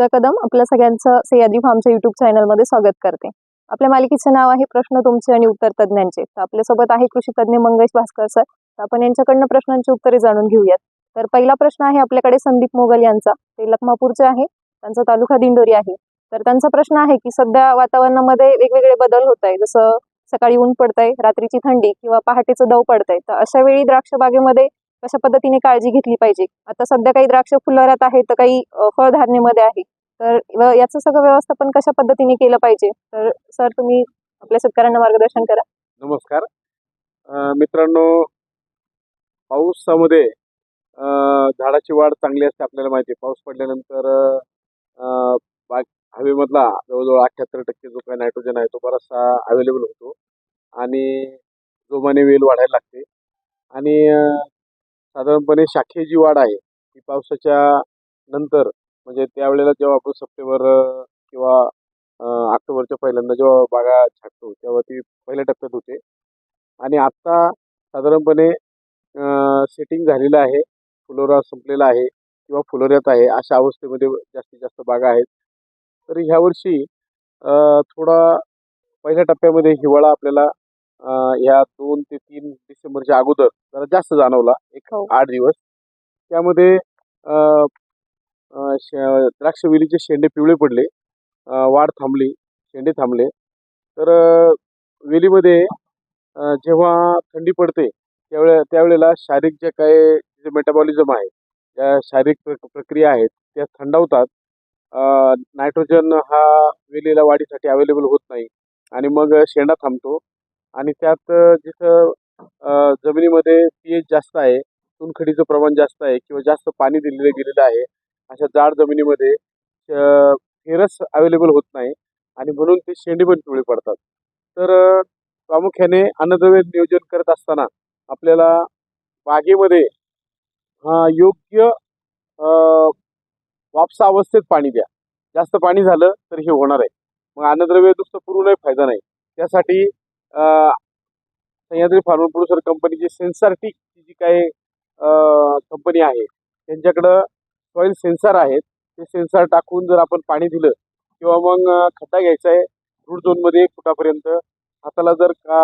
पूजा कदम आपल्या सगळ्यांचं सह्याद्री फार्मच्या युट्यूब चॅनलमध्ये स्वागत करते. आपल्या मालिकेचं नाव आहे प्रश्न तुमचे आणि उत्तर तज्ज्ञांचे. तर आपल्यासोबत आहे कृषी तज्ज्ञ मंगेश भास्कर सर. तर आपण यांच्याकडनं प्रश्नांची उत्तरे जाणून घेऊयात. तर पहिला प्रश्न आहे आपल्याकडे संदीप मोगल यांचा. ते लखमापूरचे आहे. त्यांचा तालुका दिंडोरी आहे. तर त्यांचा प्रश्न आहे की सध्या वातावरणामध्ये वेगवेगळे बदल होत आहे जसं सकाळी ऊन पडतंय रात्रीची थंडी किंवा पहाटेचं दव पडतंय. तर अशा वेळी द्राक्ष बागेमध्ये कशा पद्धतीने काळजी घेतली पाहिजे. आता सध्या काही द्राक्ष फुलरात आहे तर काही फळधारणेमध्ये आहे. तर याचं सगळं व्यवस्थापन कशा पद्धतीने केलं पाहिजे? तर सर तुम्ही आपल्या शेतकऱ्यांना मार्गदर्शन करा. नमस्कार. मित्रांनो पाऊसामध्ये झाडाची वाढ चांगली असते आपल्याला माहिती आहे. पाऊस पडल्यानंतर बाग हवेमधला जवळजवळ अठ्ठ्याहत्तर टक्के जो काही नायट्रोजन आहे तो बराचसा अवेलेबल होतो. आणि जोमाने वेल वाढायला लागते. आणि साधारणपणे शाखेची जी वाढ आहे. ती पावसाच्या नंतर म्हणजे त्यावेळेला जेव्हा आपण सप्टेंबर किंवा ऑक्टोबरच्या पहिल्यांदा जेव्हा बागा छाटतो तेव्हा ती पहिल्या टप्प्यात होते. आणि आत्ता साधारणपणे सेटिंग झालेलं आहे. फुलोरा संपलेला आहे किंवा फुलोऱ्यात आहे अशा अवस्थेमध्ये जास्तीत जास्त बागा आहेत. तर ह्यावर्षी थोडा पहिल्या टप्प्यामध्ये हिवाळा आपल्याला ह्या दोन ते तीन डिसेंबरच्या अगोदर जरा जास्त जाणवला. हो. आठ दिवस. त्यामध्ये अं, अं, श- द्राक्ष वेलीचे शेंडे पिवळे पडले. अं, वाढ थांबली शेंडे थांबले. तर अं, वेलीमध्ये अं, जेव्हा थंडी पडते त्यावेळे त्यावेळेला शारीरिक जे काही जे मेटाबॉलिझम आहे ज्या शारीरिक प्र प्रक्रिया आहेत त्या थंडावतात. नायट्रोजन हा वेलीला वाढीसाठी अवेलेबल होत नाही. आणि मग शेंडा थांबतो. आणि त्यात अं, जिथं अं, जमिनीमध्ये पी एच जास्त आहे चुनखडीचं प्रमाण जास्त आहे किंवा जास्त पाणी दिलेलं गेलेलं आहे अशा जाड जमिनीमध्ये फेरस अवेलेबल होत नाही आणि म्हणून ते शेंडे पण पिवळे पडतात. तर प्रामुख्याने अन्नद्रव्य नियोजन करत असताना आपल्याला बागेमध्ये हा योग्य वापसा अवस्थेत पाणी द्या. जास्त पाणी झालं तर हे होणार आहे. मग अन्नद्रव्य नुसतं पुरूनही फायदा नाही. त्यासाठी सह्याद्री फार्म प्रोड्युसर कंपनीची सेन्सॉर्टिक जी काही कंपनी आहे. त्यांच्याकडं सॉईल सेन्सर आहेत. ते सेन्सर टाकून जर आपण पाणी दिलं किंवा मग खड्डा घ्यायचा आहे रूट झोनमध्ये एक फुटापर्यंत. हाताला जर का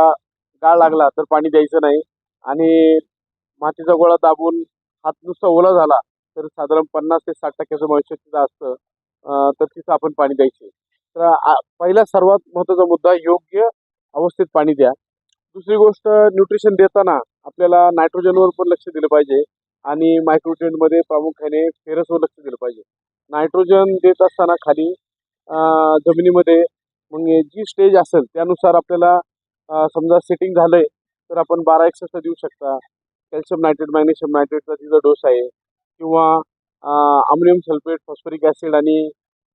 गाळ लागला तर पाणी द्यायचं नाही. आणि मातीचा गोळा दाबून हात नुसता ओला झाला तर साधारण पन्नास ते साठ टक्क्याचं मॉइश्चर तिथं असतं. तर तिथं आपण पाणी द्यायचे तर आ- पहिला सर्वात महत्त्वाचा मुद्दा योग्य अवस्थेत पाणी द्या. दुसरी गोष्ट न्यूट्रिशन देताना आपल्याला नायट्रोजनवर पण लक्ष दिलं पाहिजे आणि मायक्रोट्रेंडमध्ये प्रामुख्याने फेरसवर लक्ष दिलं पाहिजे. नायट्रोजन देत असताना खाली जमिनीमध्ये मग जी स्टेज असेल त्यानुसार आपल्याला समजा सेटिंग झालंय तर आपण बारा एक्सचा देऊ शकता. कॅल्शियम नायट्रेट मॅग्नेशियम नायट्रेटचा तिचा डोस आहे किंवा अमोनियम सल्फेट फॉस्फरिक ॲसिड आणि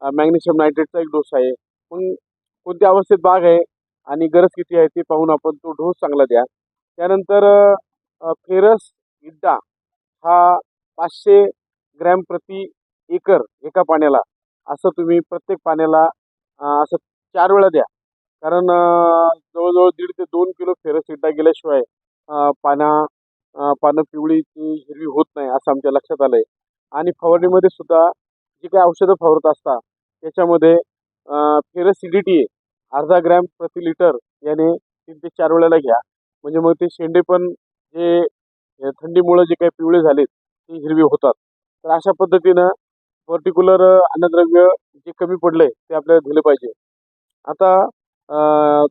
मॅग्नेशियम नायट्रेटचा एक डोस आहे. मग कोणत्या अवस्थेत बाग आहे? आणि गरज किती आहे ते पाहून आपण तो डोस चांगला द्या. त्यानंतर फेरस इड्डा हा पाचशे ग्रॅम प्रति एकर एका पाण्याला असं तुम्ही प्रत्येक पाण्याला असं चार वेळा द्या. कारण जवळजवळ दीड ते दोन किलो फेरस इड्डा गेल्याशिवाय पाना पानं पिवळी हिरवी होत नाही असं आमच्या लक्षात आलं आहे आणि फवारणीमध्ये सुद्धा जी काही औषधं फवारत असतात त्याच्यामध्ये फेरस सिडिटी अर्धा ग्रॅम प्रति लिटर याने तीन ते चार वेळेला घ्या. म्हणजे मग ते शेंडे पण जे थंडीमुळे थंडीमुळं जे काही पिवळे झालेत ते हिरवे होतात. तर अशा पद्धतीनं पर्टिक्युलर अन्नद्रव्य जे कमी पडलंय ते आपल्याला दिलं पाहिजे. आता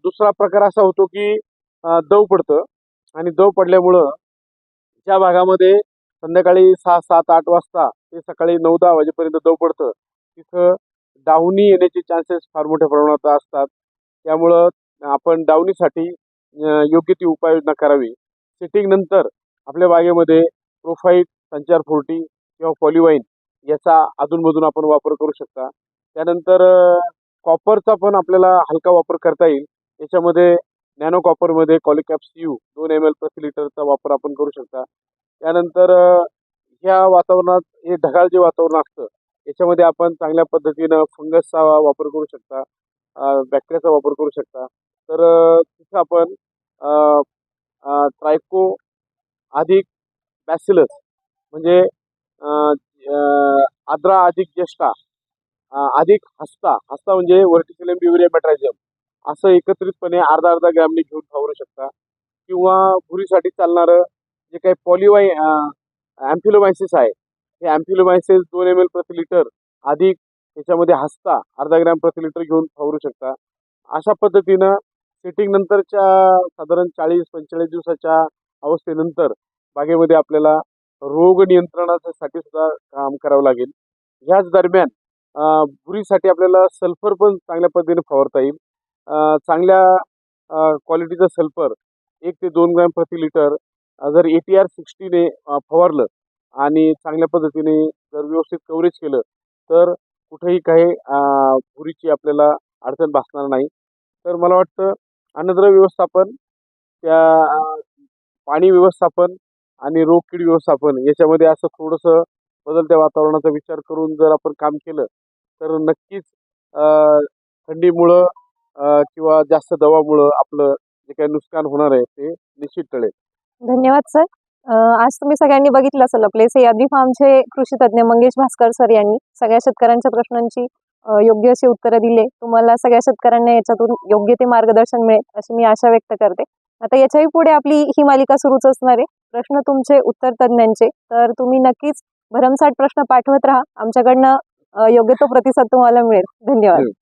दुसरा प्रकार असा होतो की दव पडतं. आणि दव पडल्यामुळं ज्या भागामध्ये संध्याकाळी सहा सात आठ वाजता ते सकाळी नऊ दहा वाजेपर्यंत दव पडतं तिथं डावणी येण्याचे चान्सेस फार मोठ्या प्रमाणात असतात. त्यामुळं आपण डावणीसाठी योग्य ती उपाययोजना करावी. सेटिंग नंतर आपल्या बागेमध्ये प्रोफाईट संचार फोर्टी किंवा पॉलिवाईन याचा अधूनमधून आपण वापर करू शकता. त्यानंतर कॉपरचा पण आपल्याला हलका वापर करता येईल. याच्यामध्ये नॅनो कॉपरमध्ये कॉलिकॅप्स यू दोन एम एल प्रति लिटरचा वापर आपण करू शकता. त्यानंतर ह्या वातावरणात हे ढगाळ जे वातावरण असतं याच्यामध्ये आपण चांगल्या पद्धतीनं फंगसचा वापर करू शकता. बॅक्टेरियाचा वापर करू शकता. तर तिथं आपण ट्रायको अधिक बॅसिलस म्हणजे आद्रा अधिक ज्येष्ठा अधिक हस्ता हस्ता म्हणजे व्हर्टिसिलम ब्युरिया मेट्रायझियम असं एकत्रितपणे अर्धा अर्धा ग्रॅमने घेऊन फवारू शकता किंवा भुरीसाठी चालणारं जे काही पॉलिवाय ॲम्फिलोमायसिस आहे हे ॲम्फिलोमायसिस दोन एम एल प्रति लिटर अधिक त्याच्यामध्ये हसता अर्धा ग्रॅम प्रति लिटर घेऊन फवारू शकता. अशा पद्धतीनं सेटिंग नंतरच्या साधारण चाळीस पंचेचाळीस दिवसाच्या अवस्थेनंतर बागेमध्ये आपल्याला रोग नियंत्रणासाठी सुद्धा काम करावं लागेल. ह्याच दरम्यान बुरीसाठी आपल्याला सल्फर पण चांगल्या पद्धतीने फवारता येईल. चांगल्या क्वालिटीचं सल्फर एक ते दोन ग्रॅम प्रति लिटर जर ए टी आर सिक्स्टीने फवारलं आणि चांगल्या पद्धतीने जर व्यवस्थित कव्हरेज केलं तर कुठेही काही पुरीची आपल्याला अडचण भासणार नाही. तर मला वाटतं अन्नद्रव्य व्यवस्थापन त्या पाणी व्यवस्थापन आणि रोगकीड व्यवस्थापन याच्यामध्ये असं थोडंसं बदलत्या वातावरणाचा विचार करून जर आपण काम केलं तर नक्कीच थंडीमुळं किंवा जास्त दवामुळं आपलं जे काही नुकसान होणार आहे ते निश्चित टळेल. धन्यवाद सर. आज तुम्ही सगळ्यांनी बघितलं असेल आपले सह्याद्री फार्मचे कृषी तज्ज्ञ मंगेश भास्कर सर यांनी सगळ्या शेतकऱ्यांच्या प्रश्नांची योग्य अशी उत्तरं दिले. तुम्हाला सगळ्या शेतकऱ्यांना याच्यातून योग्य ते मार्गदर्शन मिळेल अशी मी आशा व्यक्त करते. आता याच्याही पुढे आपली ही मालिका सुरूच असणार आहे. प्रश्न तुमचे उत्तर तज्ज्ञांचे. तर तुम्ही नक्कीच भरमसाठ प्रश्न पाठवत राहा. आमच्याकडनं योग्य तो प्रतिसाद तुम्हाला मिळेल. धन्यवाद. हो.